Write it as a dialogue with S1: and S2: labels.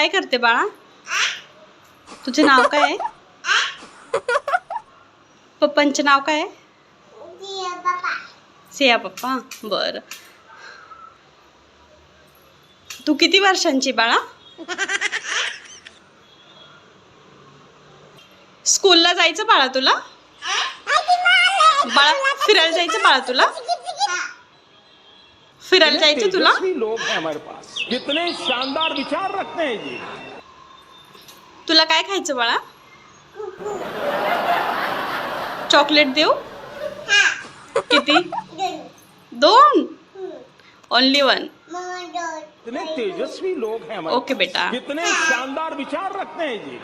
S1: काय करते बाळा? तुझे नाव काय आहे? पप्पांचे नाव काय आहे? सिया पप्पा. बर. तू किती वर्षांची बाळा? स्कूलला जायचं बाळा तुला? बाळा फिरायला जायचं बाळा तुला? फिरायला जायचं तुला?
S2: लोग हैं हमारे पास। कितने शानदार विचार रखते हैं जी
S1: तुला काय खायचं बाळा? चॉकलेट देऊ? किती? दोन? ओनली वन
S2: कितने तेजस्वी लोग हैं हमारे
S1: ओके बेटा।
S2: कितने शानदार विचार रखते हैं जी